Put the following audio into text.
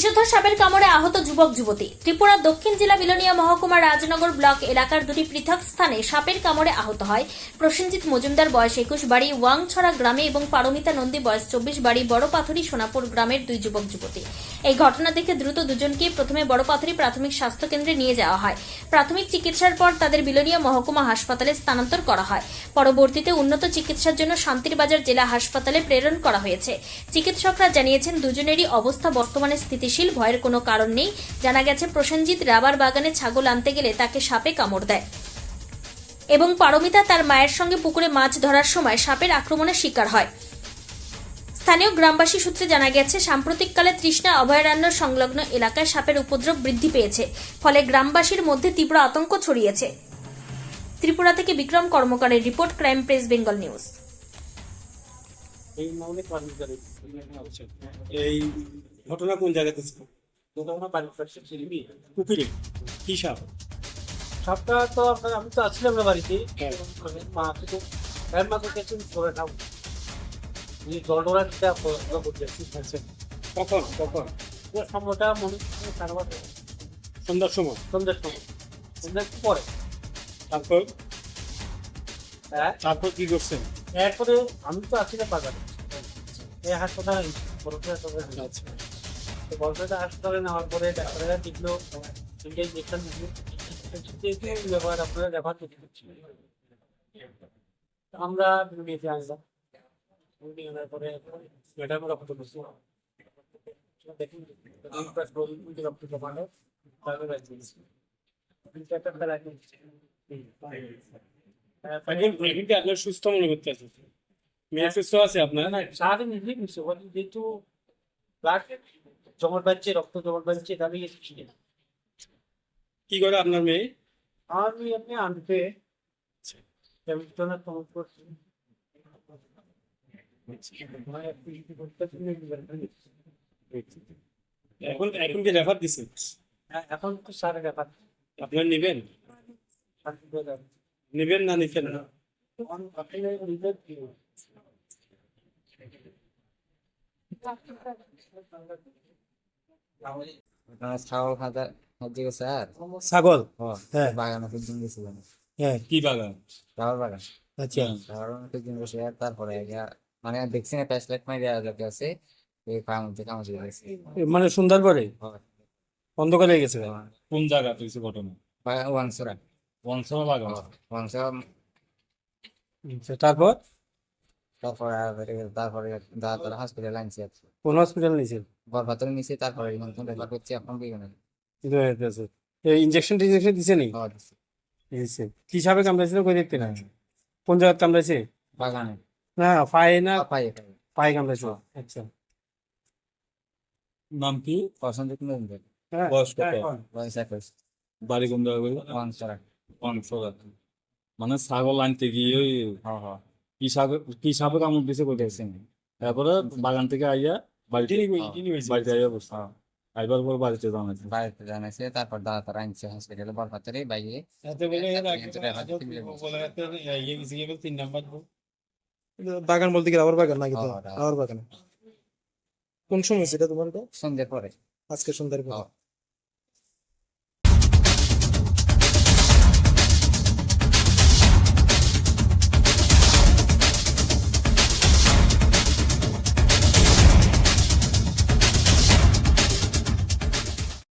বিষধর সাপের কামড়ে আহত যুবক, যুবতী। ত্রিপুরা দক্ষিণ জেলা বিলনিয়া মহকুমার রাজনগর ব্লক এলাকার দুটি পৃথক স্থানে সাপের কামড়ে আহত হয়। প্রসেনজিৎ মজুমদার, বয়স একুশ বাড়ি, ওয়াংছড়া গ্রামে এবং পারমিতা নন্দী, বয়স চব্বিশ বাড়ি বড় পাথরি সোনাপুর গ্রামের দুই যুবক, যুবতী। এই ঘটনা দেখে দ্রুত দুজনকে প্রথমে বড় পাথরি প্রাথমিক স্বাস্থ্য কেন্দ্রে নিয়ে যাওয়া হয়। প্রাথমিক চিকিৎসার পর তাদের বিলোনিয়া মহকুমা হাসপাতালে স্থানান্তর করা হয়। পরবর্তীতে উন্নত চিকিৎসার জন্য শান্তিরবাজার জেলা হাসপাতালে প্রেরণ করা হয়েছে। চিকিৎসকরা জানিয়েছেন, দুজনেরই অবস্থা বর্তমানে স্থিতিশীল, ভয়ের কোনো কারণ নেই। জানা গেছে, প্রসেনজিৎ রাবার বাগানে ছাগল আনতে গেলে তাকে সাপে কামড় দেয়। এবং পারমিতা তার মায়ের সঙ্গে পুকুরে মাছ ধরার সময় সাপের আক্রমণের শিকার হয়। স্থানীয় গ্রামবাসী সূত্রে জানা গেছে সাম্প্রতিককালে তৃষ্ণা অভয়ারণ্য সংলগ্ন এলাকায় সাপের উপদ্রব বৃদ্ধি পেয়েছে ফলে গ্রামবাসীর মধ্যে তীব্র আতঙ্ক ছড়িয়েছে। ত্রিপুরা থেকে Bikram কর্মকারের report crime press Bengal news. এই ঘটনা কোন জায়গাতে পুকুরে। কি সাপ? সাপটা তো আপনার আমি তো আসছিলাম না বাড়িতে। মানে মা তো এর মা তো গেছেন করতে কখন কখন? সময়টা মনে হচ্ছে সাড়ে বারোটা সন্ধ্যার সময়? সন্ধ্যার সময়। সন্ধ্যার পরে? তারপর? হ্যাঁ? তারপর কি করছেন এরপরে আমি তো আসছিলাম বাজারে। এই হাসপাতালে বড় হাসপাতালে আচ্ছা। তো বলতে হাসপাতালে নেওয়ার পরে ডাক্তাররা দেখল তিনটে ইঞ্জেকশন দিল ব্যাপার আপনারা রেফার করতে আমরা আনলাম। পরে রক্ত করছি দেখুন রক্ত জমানো তারপরে রাখছি রাখি। আপনার সুস্থ মনে মেয়ে সুস্থ আছে আপনার? না সারাদিন নিজেই মিশছে যেহেতু ব্লাড জমাট রক্ত জমাট কি করে আপনার মেয়ে? আমি আপনি আনতে খবর করছি মানে activity করতেছি না, এখন এখন কি রেফার দিছে? হ্যাঁ, এখন তো সারা ব্যাপার আপনার নেবেন। নেবেন না নিচ্ছেন না? ছাগল? খাতা ছাগল হ্যাঁ। বাগানে হ্যাঁ। কি বাগান? ছাগল বাগান। আচ্ছা। ছাগল আর তারপরে মানে দেখছি না প্যাস লাইট মারি আর লোকে আছে। এই ফার্ম থেকে দিয়ে গেছে মানে সুন্দর পরে? অন্ধকার হয়ে গেছে কোন জায়গা হয়েছে ঘটনা ওয়াংসরা বংশমা বাগান ওয়াংসরা আচ্ছা, তারপর? তারপরে আর তারপরে দাদা হসপিটাল আনছি কোন হসপিটাল নিয়েছে গর্ভাতর নিচে তারপরে নতুন রেফার করছি এখন কি না ইঞ্জেকশন টিনজেকশন দিছে নি? দিছে। কি সাপে কামড়াইছিল কই দেখতে না কোন জায়গায় কামড়াইছে? বাগানে। না পায়ে না পাই পায়ে কামড়াইছে আচ্ছা নাম কি? পছন্দ কিন্তু হ্যাঁ বয়স কত? হ্যাঁ, বয়স একুশ। বাড়ি কোন জায়গায় মানে ছাগল আনতে গিয়ে ওই হ্যাঁ হ্যাঁ। কি সাপে কি সাপে কামড় দিছে কোথায় দেখছি তারপরে বাগান থেকে আইয়া বাড়িতে আইয়া আইবার পর জানাইছে। বাড়িতে জানাইছে তারপর দাদা তারা আনছে হসপিটালে বাইরে। কি তিন নাম্বার বাগান বলতে গেলে আবার বাগান নাকি তো? হ্যাঁ, রাবার। রাবার বাগান। কোন সময় সেটা তোমার এটা? সন্ধ্যের পরে। আজকে সন্ধ্যার পর। হ্যাঁ।